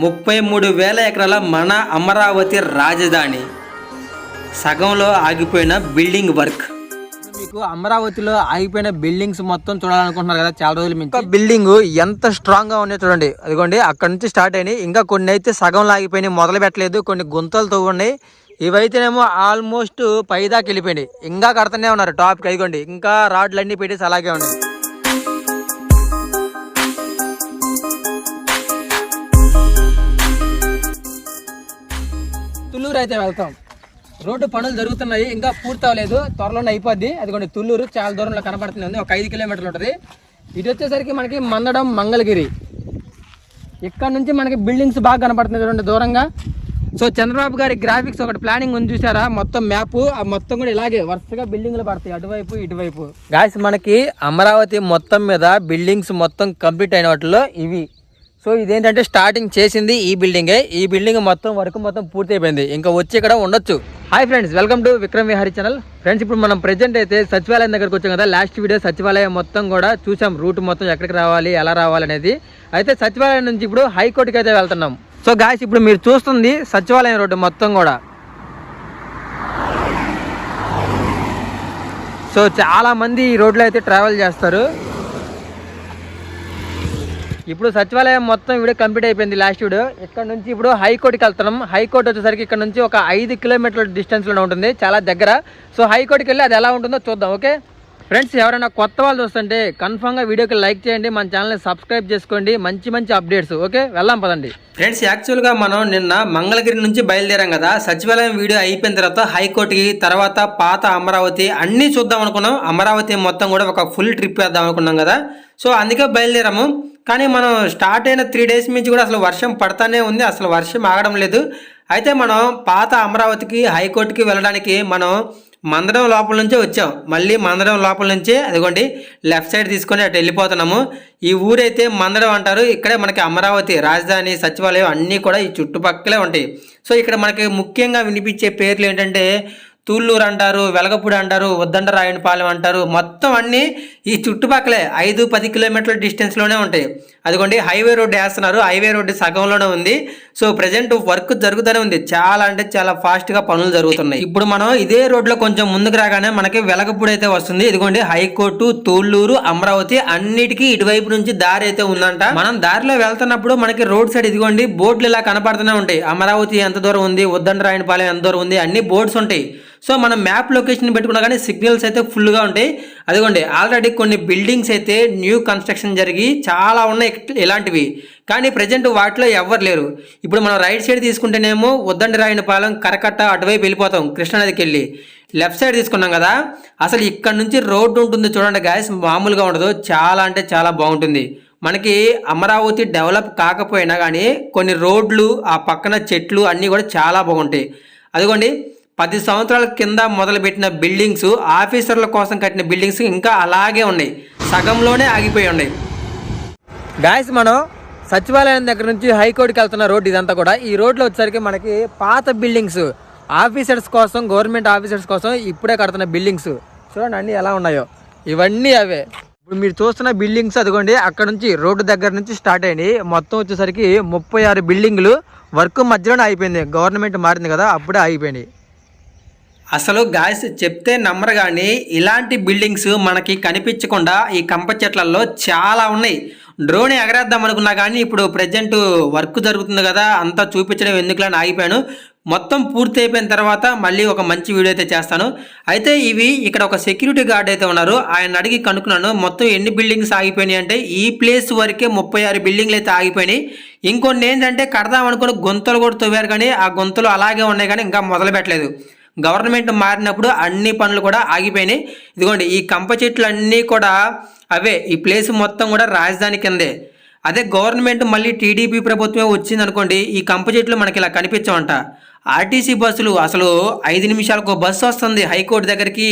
ముప్పై మూడు వేల ఎకరాల మన అమరావతి రాజధాని. సగంలో ఆగిపోయిన బిల్డింగ్ వర్క్. మీకు అమరావతిలో ఆగిపోయిన బిల్డింగ్స్ మొత్తం చూడాలనుకుంటున్నారు కదా చాలా రోజుల నుంచి. బిల్డింగ్ ఎంత స్ట్రాంగ్గా ఉన్నాయో చూడండి. అదిగోండి అక్కడ నుంచి స్టార్ట్ అయినాయి. ఇంకా కొన్ని అయితే సగంలో ఆగిపోయినాయి మొదలు పెట్టలేదు. కొన్ని గుంతలతో ఉన్నాయి ఇవైతేనేమో ఆల్మోస్ట్ పైదాకా వెళ్ళిపోయినాయి. ఇంకా కడుతూనే ఉన్నారు టాప్కి అదిగోండి ఇంకా రాడ్లు అన్ని పెట్టేసి అలాగే ఉన్నాయి. తుళ్ళూరు అయితే వెళ్తాం. రోడ్డు పనులు జరుగుతున్నాయి ఇంకా పూర్తి అవ్వలేదు. త్వరలోనే అయిపోద్ది. అదిగోండి తుళ్ళూరు చాలా దూరంలో కనబడుతుంది. ఒక ఐదు కిలోమీటర్లు ఉంటుంది. ఇటు వచ్చేసరికి మనకి మందడం మంగళగిరి. ఇక్కడ నుంచి మనకి బిల్డింగ్స్ బాగా కనపడుతున్నాయి చూడండి దూరంగా. సో చంద్రబాబు గారి గ్రాఫిక్స్ ఒకటి ప్లానింగ్ ఉంది చూసారా? మొత్తం మ్యాప్ ఆ మొత్తం కూడా ఇలాగే వరుసగా బిల్డింగ్లు పడతాయి. అటువైపు ఇటువైపు. గాయస్ మనకి అమరావతి మొత్తం మీద బిల్డింగ్స్ మొత్తం కంప్లీట్ అయిన వాటిలో ఇవి. సో ఇదేంటంటే స్టార్టింగ్ చేసింది ఈ బిల్డింగే ఈ బిల్డింగ్ మొత్తం వరకు మొత్తం పూర్తి అయిపోయింది ఇంకా వచ్చి ఇక్కడ ఉండొచ్చు. Hi friends welcome to Vikram Vihari channel friends ఇప్పుడు మనం ప్రెజెంట్ అయితే సచివాలయం దగ్గరకు వచ్చాం కదా. లాస్ట్ వీడియో సచివాలయం మొత్తం కూడా చూసాం. రూట్ మొత్తం ఎక్కడికి రావాలి ఎలా రావాలి అనేది. అయితే సచివాలయం నుంచి ఇప్పుడు హైకోర్టుకి అయితే వెళ్తున్నాం. సో గాయస్ ఇప్పుడు మీరు చూస్తుంది సచివాలయం రోడ్డు మొత్తం కూడా. సో చాలా మంది ఈ రోడ్లో అయితే ట్రావెల్ చేస్తారు. ఇప్పుడు సచివాలయం మొత్తం వీడియో కంప్లీట్ అయిపోయింది లాస్ట్ వీడియో ఇక్కడ నుంచి ఇప్పుడు హైకోర్టుకి వెళ్తున్నాం. హైకోర్టు వచ్చేసరికి ఇక్కడ నుంచి ఒక ఐదు కిలోమీటర్ల డిస్టెన్స్లో ఉంటుంది. చాలా దగ్గర. సో హైకోర్టుకి వెళ్ళి అది ఎలా ఉంటుందో చూద్దాం ఓకే? ఫ్రెండ్స్ ఎవరైనా కొత్త వాళ్ళు చూస్తుంటే కన్ఫామ్గా వీడియోకి లైక్ చేయండి మన ఛానల్ని సబ్స్క్రైబ్ చేసుకోండి. మంచి మంచి అప్డేట్స్ ఓకే వెళ్దాం పదండి. ఫ్రెండ్స్ యాక్చువల్గా మనం నిన్న మంగళగిరి నుంచి బయలుదేరాం కదా. సచివాలయం వీడియో అయిపోయిన తర్వాత హైకోర్టుకి తర్వాత పాత అమరావతి అన్నీ చూద్దాం అనుకున్నాం. అమరావతి మొత్తం కూడా ఒక ఫుల్ ట్రిప్ వేద్దాం అనుకున్నాం కదా. సో అందుకే బయలుదేరాము. కానీ మనం స్టార్ట్ అయిన త్రీ డేస్ నుంచి కూడా అసలు వర్షం పడతానే ఉంది. అసలు వర్షం ఆగడం లేదు. అయితే మనం పాత అమరావతికి హైకోర్టుకి వెళ్ళడానికి మనం మందడం లోపల నుంచే వచ్చాం. మళ్ళీ మందడం లోపల నుంచే అదిగోండి లెఫ్ట్ సైడ్ తీసుకొని అటు వెళ్ళిపోతున్నాము. ఈ ఊరైతే మందడం అంటారు. ఇక్కడే మనకి అమరావతి రాజధాని సచివాలయం అన్నీ కూడా ఈ చుట్టుపక్కలే ఉంటాయి. సో ఇక్కడ మనకి ముఖ్యంగా వినిపించే పేర్లు ఏంటంటే తూళ్ళూరు అంటారు వెలగపూడి అంటారు ఉద్దండరాయనిపాలెం అంటారు. మొత్తం అన్నీ ఈ చుట్టుపక్కలే ఐదు పది కిలోమీటర్ల డిస్టెన్స్లోనే ఉంటాయి. అదిగోండి హైవే రోడ్డు వేస్తున్నారు. హైవే రోడ్డు సగంలోనే ఉంది. సో ప్రజెంట్ వర్క్ జరుగుతూనే ఉంది. చాలా అంటే చాలా ఫాస్ట్గా పనులు జరుగుతున్నాయి. ఇప్పుడు మనం ఇదే రోడ్లో కొంచెం ముందుకు రాగానే మనకి వెలగపూడి అయితే వస్తుంది. ఇదిగోండి హైకోర్టు తూళ్ళూరు అమరావతి అన్నిటికీ ఇటువైపు నుంచి దారి అయితే ఉందంట. మనం దారిలో వెళ్తున్నప్పుడు మనకి రోడ్ సైడ్ ఇదిగోండి బోర్డులు ఇలా కనపడుతూనే ఉంటాయి. అమరావతి ఎంత దూరం ఉంది ఉద్దండరాయనపాలెం ఎంత దూరం ఉంది అన్ని బోర్డ్స్ ఉంటాయి. సో మనం మ్యాప్ లొకేషన్ పెట్టుకున్నా కానీ సిగ్నల్స్ అయితే ఫుల్గా ఉంటాయి. అదిగోండి ఆల్రెడీ కొన్ని బిల్డింగ్స్ అయితే న్యూ కన్స్ట్రక్షన్ జరిగి చాలా ఉన్నాయి ఇలాంటివి. కానీ ప్రజెంట్ వాటిలో ఎవ్వరు లేరు. ఇప్పుడు మనం రైట్ సైడ్ తీసుకుంటేనేమో ఉద్దండి రాయనపాలెం కరకట్ట అటువైపు వెళ్ళిపోతాం కృష్ణానదికి వెళ్ళి. లెఫ్ట్ సైడ్ తీసుకున్నాం కదా అసలు ఇక్కడ నుంచి రోడ్డు ఉంటుంది చూడండి గాయస్ మామూలుగా ఉండదు. చాలా అంటే చాలా బాగుంటుంది. మనకి అమరావతి డెవలప్ కాకపోయినా కానీ కొన్ని రోడ్లు ఆ పక్కన చెట్లు అన్నీ కూడా చాలా బాగుంటాయి. అదిగోండి పది సంవత్సరాల కింద మొదలుపెట్టిన బిల్డింగ్స్ ఆఫీసర్ల కోసం కట్టిన బిల్డింగ్స్ ఇంకా అలాగే ఉన్నాయి. సగంలోనే ఆగిపోయి ఉన్నాయి. గాయస్ మనం సచివాలయం దగ్గర నుంచి హైకోర్టుకి వెళ్తున్న రోడ్డు ఇదంతా కూడా. ఈ రోడ్లో వచ్చేసరికి మనకి పాత బిల్డింగ్స్ ఆఫీసర్స్ కోసం గవర్నమెంట్ ఆఫీసర్స్ కోసం ఇప్పుడే కడుతున్న బిల్డింగ్స్. చూడండి అన్నీ ఎలా ఉన్నాయో. ఇవన్నీ అవే. ఇప్పుడు మీరు చూస్తున్న బిల్డింగ్స్ అదిగోండి అక్కడ నుంచి రోడ్డు దగ్గర నుంచి స్టార్ట్ అయ్యింది మొత్తం వచ్చేసరికి ముప్పై ఆరు బిల్డింగ్లు వర్క్ మధ్యలోనే అయిపోయింది గవర్నమెంట్ మారింది కదా అప్పుడే అయిపోయినాయి అసలు గాయస్ చెప్తే నమ్మరు కానీ ఇలాంటి బిల్డింగ్స్ మనకి కనిపించకుండా ఈ కంప చెట్లలో చాలా ఉన్నాయి. డ్రోన్ ఎగరేద్దాం అనుకున్నా కానీ ఇప్పుడు ప్రజెంట్ వర్క్ జరుగుతుంది కదా అంతా చూపించడం ఎందుకులని ఆగిపోయాను. మొత్తం పూర్తి అయిపోయిన తర్వాత మళ్ళీ ఒక మంచి వీడియో అయితే చేస్తాను. అయితే ఇవి ఇక్కడ ఒక సెక్యూరిటీ గార్డ్ అయితే ఉన్నారు. ఆయన అడిగి కనుక్కున్నాను మొత్తం ఎన్ని బిల్డింగ్స్ ఆగిపోయినాయి? అంటే ఈ ప్లేస్ వరకే ముప్పై ఆరు బిల్డింగ్లు అయితే ఆగిపోయినాయి. ఇంకొన్ని ఏంటంటే కడదాం అనుకుని గొంతులు కూడా తవ్వారు కానీ ఆ గొంతులు అలాగే ఉన్నాయి కానీ ఇంకా మొదలు పెట్టలేదు. గవర్నమెంట్ మారినప్పుడు అన్ని పనులు కూడా ఆగిపోయినాయి. ఇదిగోండి ఈ కంప చెట్లు అన్నీ కూడా అవే ఈ ప్లేస్ మొత్తం కూడా రాజధాని కిందే. అదే గవర్నమెంట్ మళ్ళీ టీడీపీ ప్రభుత్వమే వచ్చింది అనుకోండి ఈ కంప చెట్లు మనకి ఇలా కనిపించమంట ఆర్టీసీ బస్సులు అసలు ఐదు నిమిషాలకు బస్సు వస్తుంది హైకోర్టు దగ్గరికి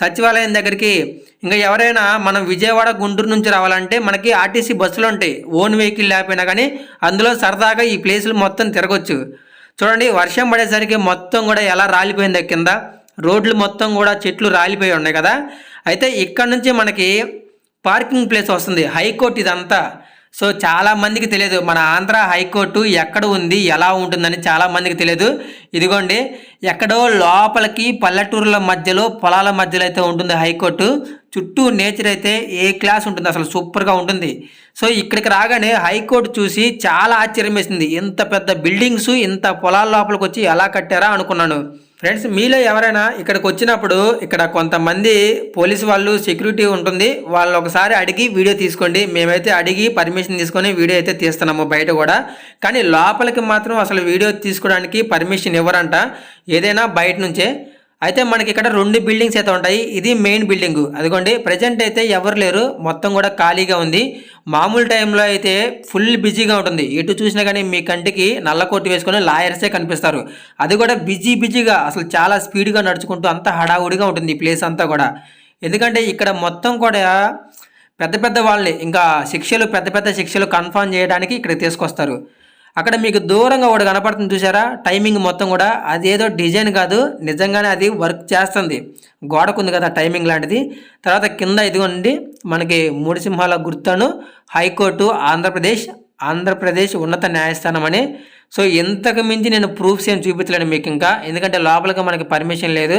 సచివాలయం దగ్గరికి. ఇంకా ఎవరైనా మనం విజయవాడ గుంటూరు నుంచి రావాలంటే మనకి ఆర్టీసీ బస్సులు ఉంటాయి. ఓన్ వెహికల్ లేకపోయినా కానీ అందులో సరదాగా ఈ ప్లేసులు మొత్తం తిరగొచ్చు. చూడండి వర్షం పడేసరికి మొత్తం కూడా ఎలా రాలిపోయింది కింద. రోడ్లు మొత్తం కూడా చెట్లు రాలిపోయి ఉన్నాయి కదా. అయితే ఇక్కడ నుంచి మనకి పార్కింగ్ ప్లేస్ వస్తుంది హైకోర్టు ఇదంతా. సో చాలా మందికి తెలియదు మన ఆంధ్ర హైకోర్టు ఎక్కడ ఉంది ఎలా ఉంటుందని చాలా మందికి తెలియదు. ఇదిగోండి ఎక్కడో లోపలికి పల్లెటూరుల మధ్యలో పొలాల మధ్యలో అయితే ఉంటుంది హైకోర్టు. చుట్టూ నేచర్ అయితే ఏ క్లాస్ ఉంటుంది అసలు సూపర్గా ఉంటుంది. సో ఇక్కడికి రాగానే హైకోర్టు చూసి చాలా ఆశ్చర్యం వేసింది. ఇంత పెద్ద బిల్డింగ్స్ ఇంత పొలాల లోపలికి వచ్చి ఎలా కట్టారా అనుకున్నాను. ఫ్రెండ్స్ మీలో ఎవరైనా ఇక్కడికి వచ్చినప్పుడు ఇక్కడ కొంతమంది పోలీసు వాళ్ళు సెక్యూరిటీ ఉంటుంది వాళ్ళు ఒకసారి అడిగి వీడియో తీసుకోండి. మేమైతే అడిగి పర్మిషన్ తీసుకొని వీడియో అయితే తీస్తున్నాము బయట కూడా. కానీ లోపలికి మాత్రం అసలు వీడియో తీసుకోవడానికి పర్మిషన్ ఇవ్వరంట. ఏదైనా బయట నుంచే అయితే మనకి ఇక్కడ రెండు బిల్డింగ్స్ అయితే ఉంటాయి. ఇది మెయిన్ బిల్డింగ్ అదిగోండి ప్రజెంట్ అయితే ఎవరు లేరు. మొత్తం కూడా ఖాళీగా ఉంది. మామూలు టైంలో అయితే ఫుల్ బిజీగా ఉంటుంది. ఎటు చూసినా కానీ మీ కంటికి నల్ల కోటు వేసుకొని లాయర్సే కనిపిస్తారు. అది కూడా బిజీ బిజీగా అసలు చాలా స్పీడ్గా నడుచుకుంటూ అంత హడావుడిగా ఉంటుంది ఈ ప్లేస్ అంతా కూడా. ఎందుకంటే ఇక్కడ మొత్తం కూడా పెద్ద పెద్ద వాళ్ళని ఇంకా శిక్షలు పెద్ద పెద్ద శిక్షలు కన్ఫర్మ్ చేయడానికి ఇక్కడ తీసుకొస్తారు. అక్కడ మీకు దూరంగా ఒకటి కనపడుతుంది చూసారా టైమింగ్ మొత్తం కూడా అదేదో డిజైన్ కాదు. నిజంగానే అది వర్క్ చేస్తుంది. గోడకుంది కదా టైమింగ్ లాంటిది. తర్వాత కింద ఇదిగోండి మనకి మూడు సింహాల గుర్తను హైకోర్టు ఆంధ్రప్రదేశ్ ఆంధ్రప్రదేశ్ ఉన్నత న్యాయస్థానం అని. సో ఇంతకు మించి నేను ప్రూఫ్స్ ఏం చూపించలేను మీకు ఇంకా. ఎందుకంటే లోపలికి మనకి పర్మిషన్ లేదు.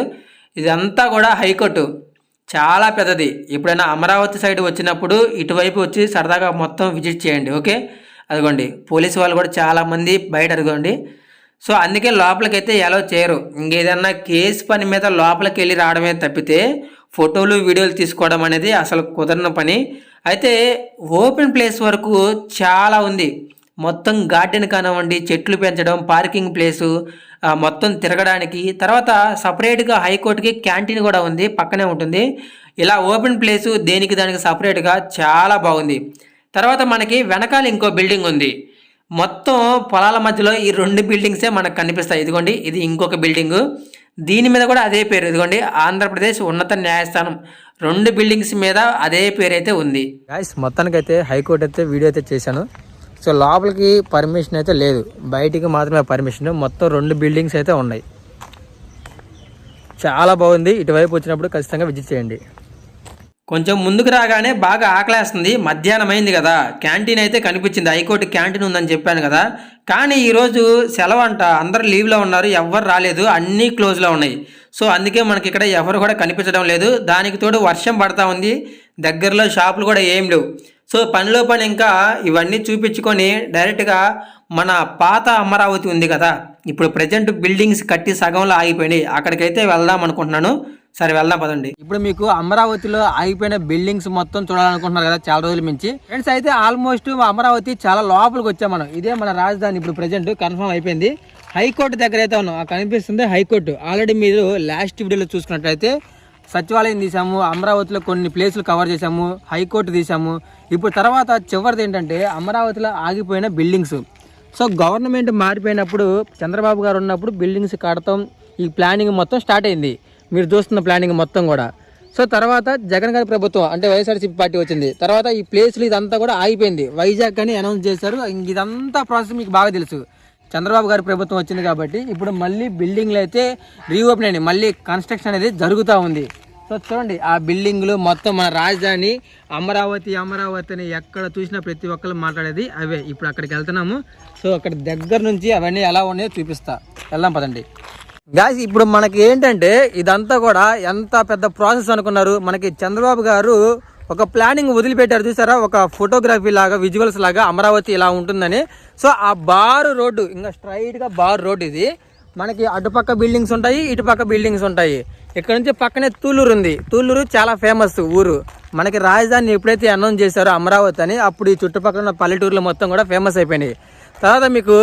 ఇదంతా కూడా హైకోర్టు. చాలా పెద్దది. ఎప్పుడైనా అమరావతి సైడ్ వచ్చినప్పుడు ఇటువైపు వచ్చి సరదాగా మొత్తం విజిట్ చేయండి. ఓకే? అదిగోండి పోలీసు వాళ్ళు కూడా చాలామంది బయట అదిగోండి. సో అందుకే లోపలికైతే ఎలా చేయరు. ఇంకేదన్నా కేసు పని మీద లోపలికి వెళ్ళి రావడమే తప్పితే ఫోటోలు వీడియోలు తీసుకోవడం అనేది అసలు కుదరని పని. అయితే ఓపెన్ ప్లేస్ వరకు చాలా ఉంది. మొత్తం గార్డెన్ కానివ్వండి చెట్లు పెంచడం పార్కింగ్ ప్లేసు మొత్తం తిరగడానికి. తర్వాత సపరేట్గా హైకోర్టుకి క్యాంటీన్ కూడా ఉంది పక్కనే ఉంటుంది. ఇలా ఓపెన్ ప్లేసు దేనికి దానికి సపరేట్గా చాలా బాగుంది. తర్వాత మనకి వెనకాల ఇంకో బిల్డింగ్ ఉంది. మొత్తం పొలాల మధ్యలో ఈ రెండు బిల్డింగ్సే మనకు కనిపిస్తాయి. ఇదిగోండి ఇది ఇంకొక బిల్డింగు దీని మీద కూడా అదే పేరు. ఇదిగోండి ఆంధ్రప్రదేశ్ ఉన్నత న్యాయస్థానం. రెండు బిల్డింగ్స్ మీద అదే పేరు అయితే ఉంది. గాయస్ మొత్తానికైతే హైకోర్టు అయితే వీడియో అయితే చేశాను. సో లోపలికి పర్మిషన్ అయితే లేదు. బయటికి మాత్రమే పర్మిషన్ మొత్తం రెండు బిల్డింగ్స్ అయితే ఉన్నాయి. చాలా బాగుంది. ఇటువైపు వచ్చినప్పుడు ఖచ్చితంగా విజిట్ చేయండి. కొంచెం ముందుకు రాగానే బాగా ఆకలేస్తుంది. మధ్యాహ్నం అయింది కదా. క్యాంటీన్ అయితే కనిపించింది. హైకోర్టు క్యాంటీన్ ఉందని చెప్పాను కదా. కానీ ఈరోజు సెలవు అంట అందరు లీవ్లో ఉన్నారు. ఎవ్వరు రాలేదు. అన్నీ క్లోజ్లో ఉన్నాయి. సో అందుకే మనకి ఇక్కడ ఎవరు కూడా కనిపించడం లేదు. దానికి తోడు వర్షం పడతా ఉంది. దగ్గరలో షాపులు కూడా ఏం లేవు. సో పనిలో పని ఇంకా ఇవన్నీ చూపించుకొని డైరెక్ట్గా మన పాత అమరావతి ఉంది కదా. ఇప్పుడు ప్రజెంట్ బిల్డింగ్స్ కట్టి సగంలో ఆగిపోయినాయి. అక్కడికైతే వెళ్దాం అనుకుంటున్నాను. సరే వెళ్దాం పదండి. ఇప్పుడు మీకు అమరావతిలో ఆగిపోయిన బిల్డింగ్స్ మొత్తం చూడాలనుకుంటున్నారు కదా చాలా రోజుల నుంచి. ఫ్రెండ్స్ అయితే ఆల్మోస్ట్ అమరావతి చాలా లోపలికి వచ్చాం మనం. ఇదే మన రాజధాని ఇప్పుడు ప్రజెంట్ కన్ఫర్మ్ అయిపోయింది. హైకోర్టు దగ్గర అయితే ఉన్నాం. కనిపిస్తుంది హైకోర్టు. ఆల్రెడీ మీరు లాస్ట్ వీడియోలో చూసుకున్నట్లయితే సచివాలయం తీసాము అమరావతిలో కొన్ని ప్లేసులు కవర్ చేసాము హైకోర్టు తీసాము. ఇప్పుడు తర్వాత చివరిది ఏంటంటే అమరావతిలో ఆగిపోయిన బిల్డింగ్స్. సో గవర్నమెంట్ మారిపోయినప్పుడు చంద్రబాబు గారు ఉన్నప్పుడు బిల్డింగ్స్ కడతాం. ఈ ప్లానింగ్ మొత్తం స్టార్ట్ అయింది. మీరు చూస్తున్న ప్లానింగ్ మొత్తం కూడా. సో తర్వాత జగన్ గారి ప్రభుత్వం అంటే వైఎస్ఆర్సీపీ పార్టీ వచ్చింది. తర్వాత ఈ ప్లేస్లు ఇదంతా కూడా ఆగిపోయింది. వైజాగ్ అని అనౌన్స్ చేశారు. ఇదంతా ప్రాసెస్ మీకు బాగా తెలుసు. చంద్రబాబు గారి ప్రభుత్వం వచ్చింది కాబట్టి ఇప్పుడు మళ్ళీ బిల్డింగ్లు అయితే రీఓపెన్ అయ్యి మళ్ళీ కన్స్ట్రక్షన్ అనేది జరుగుతూ ఉంది. సో చూడండి ఆ బిల్డింగ్లు మొత్తం మన రాజధాని అమరావతి అమరావతి అని ఎక్కడ చూసినా ప్రతి ఒక్కరు మాట్లాడేది అవే. ఇప్పుడు అక్కడికి వెళ్తున్నాము. సో అక్కడ దగ్గర నుంచి అవన్నీ ఎలా ఉన్నాయో చూపిస్తా. వెళ్దాం పదండి. గాయస్ ఇప్పుడు మనకి ఏంటంటే ఇదంతా కూడా ఎంత పెద్ద ప్రాసెస్ అనుకున్నారు? మనకి చంద్రబాబు గారు ఒక ప్లానింగ్ వదిలిపెట్టారు చూసారా? ఒక ఫోటోగ్రఫీ లాగా విజువల్స్ లాగా అమరావతి ఇలా ఉంటుందని. సో ఆ బారు రోడ్డు ఇంకా స్ట్రైట్గా బారు రోడ్డు ఇది. మనకి అటుపక్క బిల్డింగ్స్ ఉంటాయి ఇటుపక్క బిల్డింగ్స్ ఉంటాయి. ఇక్కడ నుంచి పక్కనే తూలూరు ఉంది. తూలూరు చాలా ఫేమస్ ఊరు. మనకి రాజధాని ఎప్పుడైతే అనౌన్స్ చేశారో అమరావతి అని అప్పుడు ఈ చుట్టుపక్కల ఉన్న పల్లెటూరులు మొత్తం కూడా ఫేమస్ అయిపోయినాయి. తర్వాత మీకు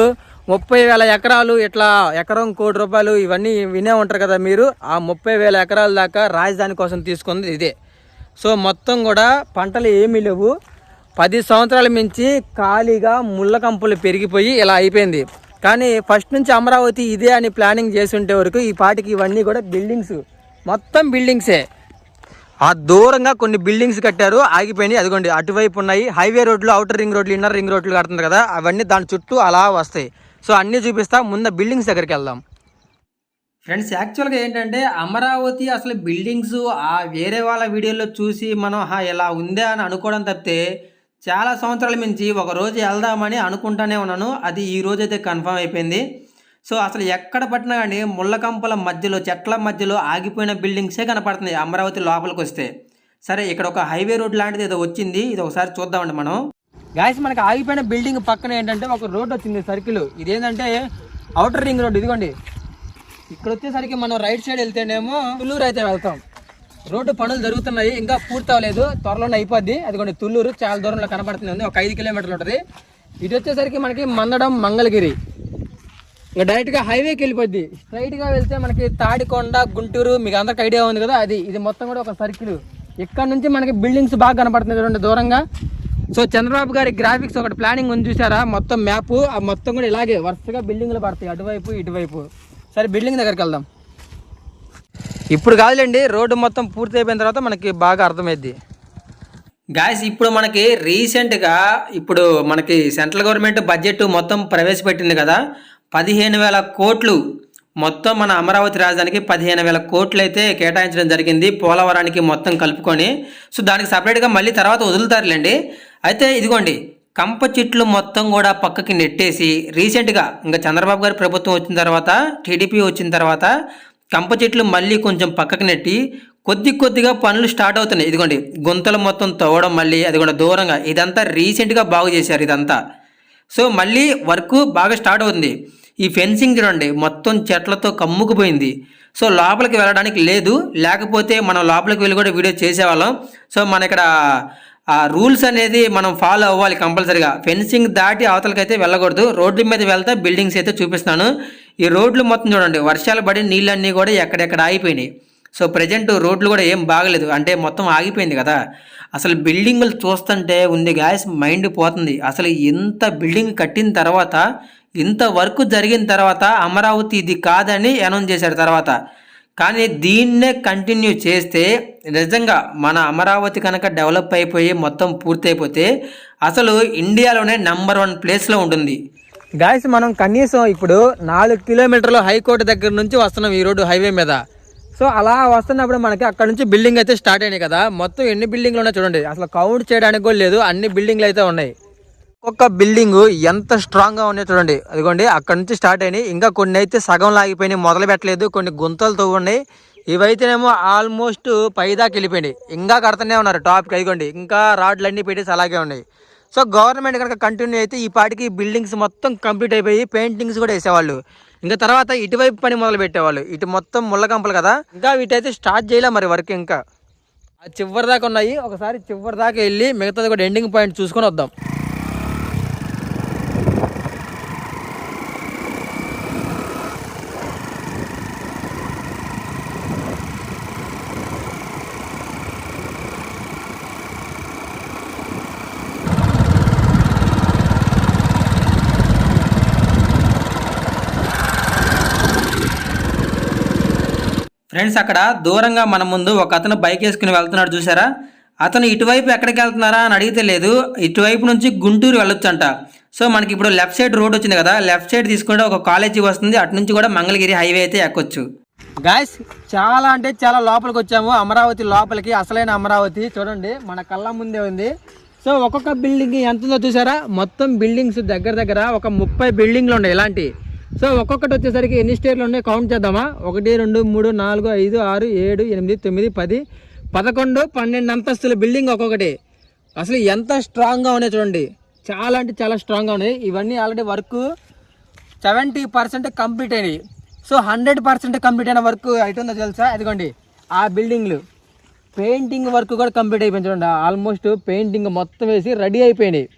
ముప్పై వేల ఎకరాలు ఇట్లా ఎకరం కోటి రూపాయలు ఇవన్నీ వినే ఉంటారు కదా మీరు. ఆ ముప్పై వేల ఎకరాల దాకా రాజధాని కోసం తీసుకుంది ఇదే. సో మొత్తం కూడా పంటలు ఏమీ లేవు. పది సంవత్సరాల మించి ఖాళీగా ముళ్ళ కంపులు పెరిగిపోయి ఇలా అయిపోయింది. కానీ ఫస్ట్ నుంచి అమరావతి ఇదే అని ప్లానింగ్ చేసి ఉంటే వరకు ఈ పాటికి ఇవన్నీ కూడా బిల్డింగ్స్. మొత్తం బిల్డింగ్సే. ఆ దూరంగా కొన్ని బిల్డింగ్స్ కట్టారు ఆగిపోయినాయి. అదిగోండి అటువైపు ఉన్నాయి. హైవే రోడ్లు అవుటర్ రింగ్ రోడ్లు ఇన్నర్ రింగ్ రోడ్లు కడుతుంది కదా. అవన్నీ దాని చుట్టూ అలా వస్తాయి. సో అన్నీ చూపిస్తా ముందు బిల్డింగ్స్ దగ్గరికి వెళ్దాం. ఫ్రెండ్స్ యాక్చువల్గా ఏంటంటే అమరావతి అసలు బిల్డింగ్స్ ఆ వేరే వాళ్ళ వీడియోలో చూసి మనం ఇలా ఉందే అని అనుకోవడం తప్పితే చాలా సంవత్సరాల మించి ఒక రోజు వెళ్దామని అనుకుంటానే ఉన్నాను. అది ఈ రోజు అయితే కన్ఫర్మ్ అయిపోయింది. సో అసలు ఎక్కడ పట్టినా కానీ ముళ్ళకంపల మధ్యలో చెట్ల మధ్యలో ఆగిపోయిన బిల్డింగ్సే కనపడుతున్నాయి అమరావతి లోపలికి వస్తే. సరే ఇక్కడ ఒక హైవే రోడ్ లాంటిది ఏదో వచ్చింది. ఇది ఒకసారి చూద్దామండి మనం. గాయస్ మనకి ఆగిపోయిన బిల్డింగ్ పక్కన ఏంటంటే ఒక రోడ్ వచ్చింది సర్కిల్ ఇదేంటంటే అవుటర్ రింగ్ రోడ్. ఇదిగోండి. ఇక్కడ వచ్చేసరికి మనం రైట్ సైడ్ వెళ్తేనేమో తుళ్ళూరు అయితే వెళ్తాం. రోడ్డు పనులు జరుగుతున్నాయి ఇంకా పూర్తి అవ్వలేదు. త్వరలోనే అయిపోద్ది. అదిగోండి తుళ్ళూరు చాలా దూరంలో కనపడుతుంది ఒక ఐదు కిలోమీటర్లు ఉంటుంది. ఇటు వచ్చేసరికి మనకి మందడం మంగళగిరి. ఇంకా డైరెక్ట్గా హైవేకి వెళ్ళిపోద్ది. స్ట్రైట్గా వెళ్తే మనకి తాడికొండ గుంటూరు మీకు అందరికి ఐడియా ఉంది కదా. అది ఇది మొత్తం కూడా ఒక సర్కిల్ ఇక్కడ నుంచి మనకి బిల్డింగ్స్ బాగా కనపడుతుంది చూడండి దూరంగా. సో చంద్రబాబు గారి గ్రాఫిక్స్ ఒకటి ప్లానింగ్ ఉంది చూసారా? మొత్తం మ్యాప్ ఆ మొత్తం కూడా ఇలాగే వరుసగా బిల్డింగ్లు పడతాయి. అటువైపు ఇటువైపు. సరే బిల్డింగ్ దగ్గరికి వెళ్దాం. ఇప్పుడు కాదులేండి రోడ్డు మొత్తం పూర్తి అయిపోయిన తర్వాత మనకి బాగా అర్థమైద్ది. గాయస్ ఇప్పుడు మనకి రీసెంట్గా ఇప్పుడు మనకి సెంట్రల్ గవర్నమెంట్ బడ్జెట్ మొత్తం ప్రవేశపెట్టింది కదా. పదిహేను వేల కోట్లు మొత్తం మన అమరావతి రాజధానికి పదిహేను వేల కోట్లు అయితే కేటాయించడం జరిగింది పోలవరానికి మొత్తం కలుపుకొని. సో దానికి సపరేట్గా మళ్ళీ తర్వాత వదులుతారులేండి. అయితే ఇదిగోండి కంప చెట్లు మొత్తం కూడా పక్కకి నెట్టేసి రీసెంట్గా ఇంకా చంద్రబాబు గారి ప్రభుత్వం వచ్చిన తర్వాత టీడీపీ వచ్చిన తర్వాత కంప చెట్లు మళ్ళీ కొంచెం పక్కకి నెట్టి కొద్ది కొద్దిగా పనులు స్టార్ట్ అవుతున్నాయి. ఇదిగోండి గుంతలు మొత్తం తవ్వడం మళ్ళీ అది కూడా దూరంగా ఇదంతా రీసెంట్గా బాగు చేశారు ఇదంతా. సో మళ్ళీ వర్క్ బాగా స్టార్ట్ అవుతుంది. ఈ ఫెన్సింగ్ చూడండి మొత్తం చెట్లతో కమ్ముకుపోయింది. సో లోపలికి వెళ్ళడానికి లేదు. లేకపోతే మనం లోపలికి వెళ్ళి కూడా వీడియో చేసేవాళ్ళం. సో మన ఇక్కడ ఆ రూల్స్ అనేది మనం ఫాలో అవ్వాలి కంపల్సరీగా. ఫెన్సింగ్ దాటి అవతలకైతే వెళ్ళకూడదు. రోడ్ల మీద వెళ్తే బిల్డింగ్స్ అయితే చూపిస్తాను ఈ రోడ్లు మొత్తం చూడండి వర్షాలు పడి నీళ్ళన్నీ కూడా ఎక్కడెక్కడ ఆగిపోయినాయి. సో ప్రజెంట్ రోడ్లు కూడా ఏం బాగలేదు. అంటే మొత్తం ఆగిపోయింది కదా. అసలు బిల్డింగులు చూస్తుంటే ఉంది గ్యాస్ మైండ్ పోతుంది. అసలు ఇంత బిల్డింగ్ కట్టిన తర్వాత ఇంత వర్క్ జరిగిన తర్వాత అమరావతి ఇది కాదని అనౌన్స్ చేశారు తర్వాత. కానీ దీన్నే కంటిన్యూ చేస్తే నిజంగా మన అమరావతి కనుక డెవలప్ అయిపోయి మొత్తం పూర్తయిపోతే అసలు ఇండియాలోనే నంబర్ వన్ ప్లేస్లో ఉంటుంది. గాయస్ మనం కనీసం ఇప్పుడు నాలుగు కిలోమీటర్లు హైకోర్టు దగ్గర నుంచి వస్తున్నాం ఈ రోడ్డు హైవే మీద. సో అలా వస్తున్నప్పుడు మనకి అక్కడ నుంచి బిల్డింగ్ అయితే స్టార్ట్ అయినాయి కదా. మొత్తం ఎన్ని బిల్డింగ్లు ఉన్నాయి చూడండి. అసలు కౌంట్ చేయడానికి కూడా లేదు. అన్ని బిల్డింగ్లు అయితే ఉన్నాయి. ఒక్కొక్క బిల్డింగ్ ఎంత స్ట్రాంగ్గా ఉన్నాయో చూడండి. అదిగోండి అక్కడ నుంచి స్టార్ట్ అయినాయి. ఇంకా కొన్ని అయితే సగం లాగిపోయినాయి మొదలు పెట్టలేదు. కొన్ని గుంతలతో ఉన్నాయి. ఇవైతేనేమో ఆల్మోస్ట్ పైదాకి వెళ్ళిపోయినాయి. ఇంకా కడుతూనే ఉన్నారు టాప్కి అదిగోండి ఇంకా రాడ్లు అన్నీ పెట్టేసి అలాగే ఉన్నాయి. సో గవర్నమెంట్ కనుక కంటిన్యూ అయితే ఈ పాటికి బిల్డింగ్స్ మొత్తం కంప్లీట్ అయిపోయి పెయింటింగ్స్ కూడా వేసేవాళ్ళు. ఇంకా తర్వాత ఇటువైపు పని మొదలు పెట్టేవాళ్ళు. ఇటు మొత్తం ముళ్ళకంపలు కదా. ఇంకా వీటైతే స్టార్ట్ చేయలే మరి వర్క్ ఇంకా. ఆ చివరి దాకా ఉన్నాయి. ఒకసారి చివరి దాకా వెళ్ళి మిగతాది కూడా ఎండింగ్ పాయింట్ చూసుకొని వద్దాం. ఫ్రెండ్స్ అక్కడ దూరంగా మన ముందు ఒక అతను బైక్ వేసుకుని వెళ్తున్నాడు చూసారా? అతను ఇటువైపు ఎక్కడికి వెళ్తున్నారా అని అడిగితే లేదు ఇటువైపు నుంచి గుంటూరు వెళ్ళొచ్చంట. సో మనకి ఇప్పుడు లెఫ్ట్ సైడ్ రోడ్ వచ్చింది కదా లెఫ్ట్ సైడ్ తీసుకుంటే ఒక కాలేజీ వస్తుంది అటు నుంచి కూడా మంగళగిరి హైవే అయితే ఎక్కొచ్చు. గాయస్ చాలా అంటే చాలా లోపలికి వచ్చాము. అమరావతి లోపలికి అసలైన అమరావతి చూడండి మన కళ్ళ ముందే ఉంది. సో ఒక్కొక్క బిల్డింగ్ ఎంత ఉందో చూసారా? మొత్తం బిల్డింగ్స్ దగ్గర దగ్గర ఒక ముప్పై బిల్డింగ్లు ఉన్నాయి ఇలాంటి. సో ఒక్కొక్కటి వచ్చేసరికి ఎన్ని స్టేర్లు ఉన్నాయి? కౌంట్ చేద్దామా? ఒకటి రెండు మూడు నాలుగు ఐదు ఆరు ఏడు ఎనిమిది తొమ్మిది పది. పదకొండు పన్నెండు అంతస్తుల బిల్డింగ్ ఒక్కొక్కటి. అసలు ఎంత స్ట్రాంగ్గా ఉన్నాయి చూడండి. చాలా అంటే చాలా స్ట్రాంగ్గా ఉన్నాయి. ఇవన్నీ already work seventy percent complete అయినాయి. సో హండ్రెడ్ పర్సెంట్ కంప్లీట్ అయిన వర్క్ అవుతుందో తెలుసా? అదిగోండి ఆ బిల్డింగ్లు పెయింటింగ్ వర్క్ కూడా కంప్లీట్ అయిపోయింది చూడండి. ఆల్మోస్ట్ పెయింటింగ్ మొత్తం వేసి రెడీ అయిపోయినాయి.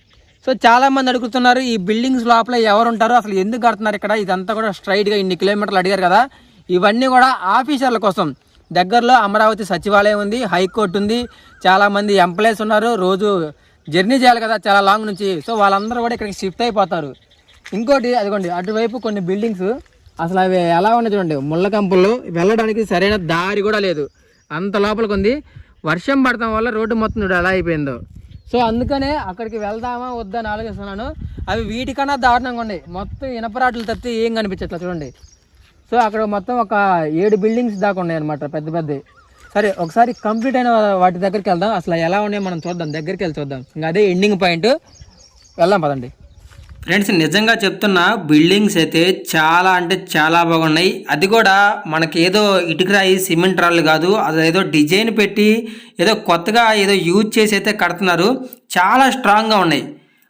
సో చాలా మంది అడుగుతున్నారు ఈ బిల్డింగ్స్ లోపల ఎవరు ఉంటారు అసలు ఎందుకు కడుతున్నారు ఇక్కడ? ఇదంతా కూడా స్ట్రైట్గా ఇన్ని కిలోమీటర్లు అడిగారు కదా. ఇవన్నీ కూడా ఆఫీసర్ల కోసం. దగ్గరలో అమరావతి సచివాలయం ఉంది హైకోర్టు ఉంది చాలామంది ఎంప్లాయీస్ ఉన్నారు. రోజు జర్నీ చేయాలి కదా చాలా లాంగ్ నుంచి. సో వాళ్ళందరూ కూడా ఇక్కడికి షిఫ్ట్ అయిపోతారు. ఇంకోటి అదిగోండి అటువైపు కొన్ని బిల్డింగ్స్ అసలు అవి ఎలా ఉన్నాయి చూడండి. ముళ్ళకంపుల్లో వెళ్ళడానికి సరైన దారి కూడా లేదు. అంత లోపలికి ఉంది. వర్షం పడటం వల్ల రోడ్డు మొత్తం చూడు ఎలా అయిపోయిందో. సో అందుకనే అక్కడికి వెళ్దామా వద్దా అని ఆలోచిస్తున్నాను. అవి వీటికన్నా దారుణంగా ఉన్నాయి. మొత్తం ఇనపరాట్లు తప్పితే ఏం కనిపించట్లా చూడండి. సో అక్కడ మొత్తం ఒక ఏడు బిల్డింగ్స్ దాకా ఉన్నాయి అనమాట పెద్ద పెద్ద సరే ఒకసారి కంప్లీట్ అయిన వాటి దగ్గరికి వెళ్దాం. అసలు ఎలా ఉన్నాయో మనం చూద్దాం దగ్గరికి వెళ్ళి చూద్దాం. ఇంకా అదే ఎండింగ్ పాయింట్. వెళ్దాం పదండి. ఫ్రెండ్స్ నిజంగా చెప్తున్నా బిల్డింగ్స్ అయితే చాలా అంటే చాలా బాగున్నాయి. అది కూడా మనకి ఏదో ఇటుకరాయి సిమెంట్ రాళ్ళు కాదు అది ఏదో డిజైన్ పెట్టి ఏదో కొత్తగా ఏదో యూజ్ చేసి అయితే కడుతున్నారు. చాలా స్ట్రాంగ్గా ఉన్నాయి.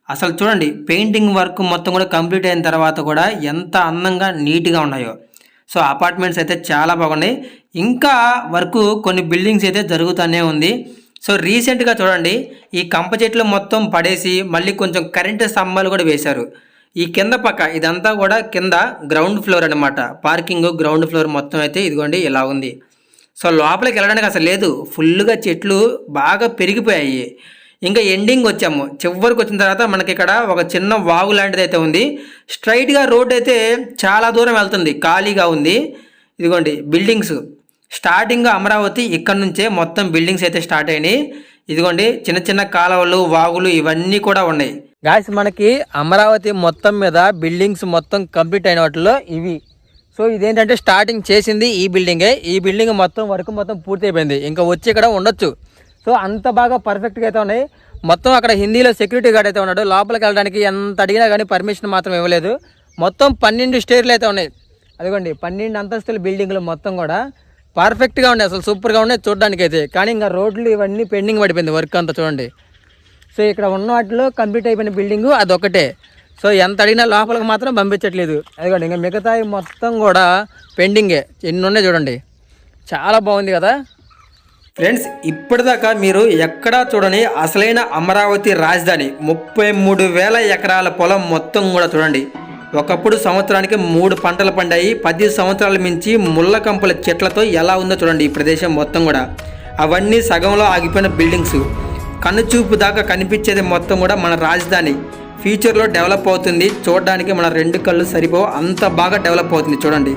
అసలు చూడండి పెయింటింగ్ వర్క్ మొత్తం కూడా కంప్లీట్ అయిన తర్వాత కూడా ఎంత అందంగా నీట్గా ఉన్నాయో. సో అపార్ట్మెంట్స్ అయితే చాలా బాగున్నాయి. ఇంకా వరకు కొన్ని బిల్డింగ్స్ అయితే జరుగుతూనే ఉంది. సో రీసెంట్గా చూడండి ఈ కంప చెట్లు మొత్తం పడేసి మళ్ళీ కొంచెం కరెంటు స్తంభాలు కూడా వేశారు. ఈ కింద పక్క ఇదంతా కూడా కింద గ్రౌండ్ ఫ్లోర్ అనమాట పార్కింగ్ గ్రౌండ్ ఫ్లోర్ మొత్తం అయితే ఇదిగోండి ఇలా ఉంది. సో లోపలికి వెళ్ళడానికి అసలు లేదు. ఫుల్గా చెట్లు బాగా పెరిగిపోయాయి. ఇంకా ఎండింగ్ వచ్చాము. చివరికి వచ్చిన తర్వాత మనకి ఇక్కడ ఒక చిన్న వాగు లాంటిది అయితే ఉంది. స్ట్రైట్గా రోడ్ అయితే చాలా దూరం వెళ్తుంది. ఖాళీగా ఉంది. ఇదిగోండి బిల్డింగ్స్. స్టార్టింగ్ అమరావతి ఇక్కడ నుంచే మొత్తం బిల్డింగ్స్ అయితే స్టార్ట్ అయినాయి. ఇదిగోండి చిన్న చిన్న కాలువలు వాగులు ఇవన్నీ కూడా ఉన్నాయి. గాయస్ మనకి అమరావతి మొత్తం మీద బిల్డింగ్స్ మొత్తం కంప్లీట్ అయిన వాటిలో ఇవి. సో ఇదేంటంటే స్టార్టింగ్ చేసింది ఈ బిల్డింగే. ఈ బిల్డింగ్ మొత్తం వరకు మొత్తం పూర్తి అయిపోయింది. ఇంకా వచ్చి ఇక్కడ ఉండొచ్చు. సో అంత బాగా పర్ఫెక్ట్గా అయితే ఉన్నాయి. మొత్తం అక్కడ హిందీలో సెక్యూరిటీ గార్డ్ అయితే ఉన్నాడు. లోపలికి వెళ్ళడానికి ఎంత అడిగినా కానీ పర్మిషన్ మాత్రం ఇవ్వలేదు. మొత్తం పన్నెండు స్టేర్లు అయితే ఉన్నాయి. అదిగోండి పన్నెండు అంతస్తుల బిల్డింగ్లు మొత్తం కూడా. పర్ఫెక్ట్గా ఉన్నాయి అసలు సూపర్గా ఉన్నాయి చూడడానికి అయితే కానీ ఇంకా రోడ్లు ఇవన్నీ పెండింగ్ పడిపోయింది వర్క్ అంతా చూడండి. సో ఇక్కడ ఉన్న వాటిలో కంప్లీట్ అయిపోయిన బిల్డింగ్ అదొకటే. సో ఎంత అడిగినా లోపలికి మాత్రం పంపించట్లేదు. అదిగోండి ఇంకా మిగతా మొత్తం కూడా పెండింగే ఎన్ని ఉన్నాయి చూడండి. చాలా బాగుంది కదా. ఫ్రెండ్స్ ఇప్పటిదాకా మీరు ఎక్కడా చూడని అసలైన అమరావతి రాజధాని ముప్పై మూడు వేల ఎకరాల పొలం మొత్తం కూడా చూడండి. ఒకప్పుడు సంవత్సరానికి మూడు పంటలు పండాయి. పది సంవత్సరాల మించి ముళ్ళ కంపల చెట్లతో ఎలా ఉందో చూడండి ఈ ప్రదేశం మొత్తం కూడా. అవన్నీ సగంలో ఆగిపోయిన బిల్డింగ్స్. కనుచూపు దాకా కనిపించేది మొత్తం కూడా మన రాజధాని. ఫ్యూచర్లో డెవలప్ అవుతుంది. చూడడానికి మన రెండు కళ్ళు సరిపో అంత బాగా డెవలప్ అవుతుంది చూడండి.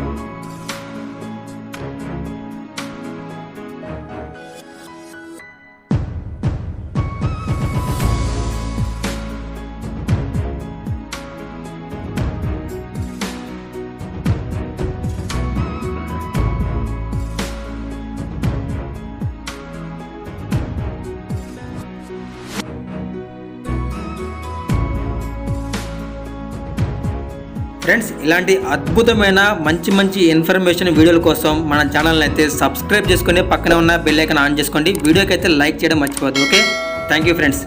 ఫ్రెండ్స్ ఇలాంటి అద్భుతమైన మంచి మంచి ఇన్ఫర్మేషన్ వీడియోల కోసం మన ఛానల్ని అయితే సబ్స్క్రైబ్ చేసుకుని పక్కనే ఉన్న బెల్ ఆన్ చేసుకోండి. వీడియోకి అయితే లైక్ చేయడం మర్చిపోద్దు ఓకే? Thank you friends